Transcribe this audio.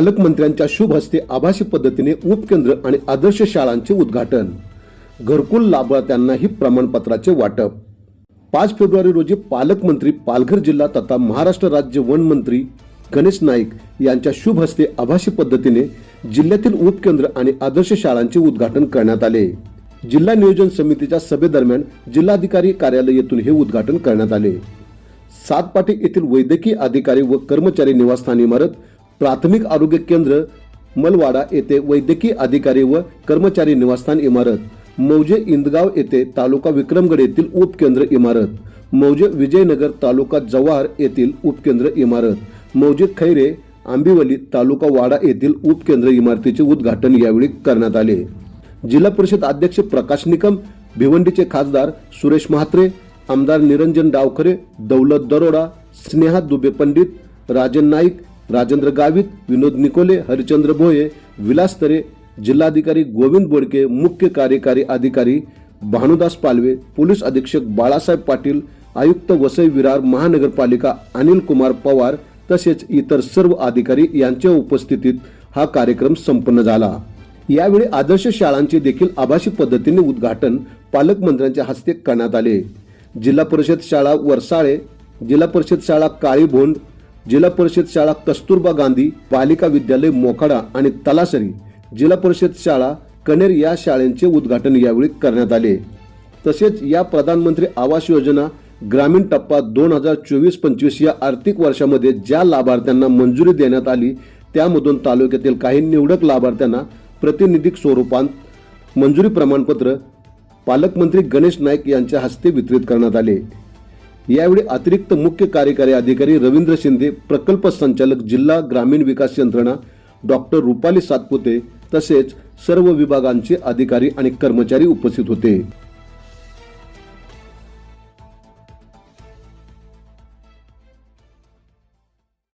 पालकमंत्र्यांच्या शुभ हस्ते आभासी पद्धतीने उपकेंद्र आणि आदर्श शाळांचे उद्घाटन. घरकुल लाभार्थ्यांनाही प्रमाणपत्राचे वाटप. पाच फेब्रुवारी रोजी पालकमंत्री पालघर जिल्हा तथा महाराष्ट्र राज्य वन मंत्री गणेश नाईक यांच्या शुभ हस्ते आभासी पद्धतीने जिल्ह्यातील उपकेंद्र आणि आदर्श शाळांचे उद्घाटन करण्यात आले. जिल्हा नियोजन समितीच्या सभेदरम्यान जिल्हाधिकारी कार्यालय येथून हे उद्घाटन करण्यात आले. सातपाटी येथील वैद्यकीय अधिकारी व कर्मचारी निवासस्थान इमारत प्राथमिक आरोग्य केंद्र मलवाडा येथे वैद्यकीय अधिकारी व कर्मचारी निवासस्थान इमारत मौजे इंदगाव येथे तालुका विक्रमगड येथील उपकेंद्र इमारत मौजे विजयनगर तालुका जव्हार येथील उपकेंद्र इमारत मौजे खैरे आंबिवली तालुका वाडा येथील उपकेंद्र इमारतीचे उद्घाटन यावेळी करण्यात आले. जिल्हा परिषद अध्यक्ष प्रकाश निकम भिवंडीचे खासदार सुरेश म्हात्रे आमदार निरंजन डावखरे दौलत दरोडा स्नेहा दुबे पंडित राजन नाईक राजेंद्र गावित विनोद निकोले हरिचंद्र भोये विलास तरे जिल्हाधिकारी गोविंद बोडके मुख्य कार्यकारी अधिकारी भानुदास पालवे पोलीस अधीक्षक बाळासाहेब पाटील आयुक्त वसई विरार महानगरपालिका अनिल कुमार पवार तसेच इतर सर्व अधिकारी यांच्या उपस्थितीत हा कार्यक्रम संपन्न झाला. यावेळी आदर्श शाळांचे देखील आभासी पद्धतीने उद्घाटन पालकमंत्र्यांच्या हस्ते करण्यात आले. जिल्हा परिषद शाळा वरसाळे जिल्हा परिषद शाळा काळीभोंड जिल्हा परिषद शाळा कस्तुरबा गांधी बालिका विद्यालय मोखाडा आणि तलासरी जिल्हा परिषद शाळा कनेर या शाळांचे उद्घाटन यावेळी करण्यात आले. तसेच या प्रधानमंत्री आवास योजना ग्रामीण टप्पा दोन हजार चोवीस पंचवीस या आर्थिक वर्षामध्ये ज्या लाभार्थ्यांना मंजुरी देण्यात आली त्यामधून तालुक्यातील काही निवडक लाभार्थ्यांना प्रतिनिधिक स्वरूपात मंजुरी प्रमाणपत्र पालकमंत्री गणेश नाईक यांच्या हस्ते वितरित करण्यात आले. यावेळी अतिरिक्त मुख्य कार्यकारी अधिकारी रवींद्र शिंदे प्रकल्प संचालक जिल्हा ग्रामीण विकास यंत्रणा डॉक्टर रुपाली सातपुते तसेच सर्व विभागांचे अधिकारी आणि कर्मचारी उपस्थित होते.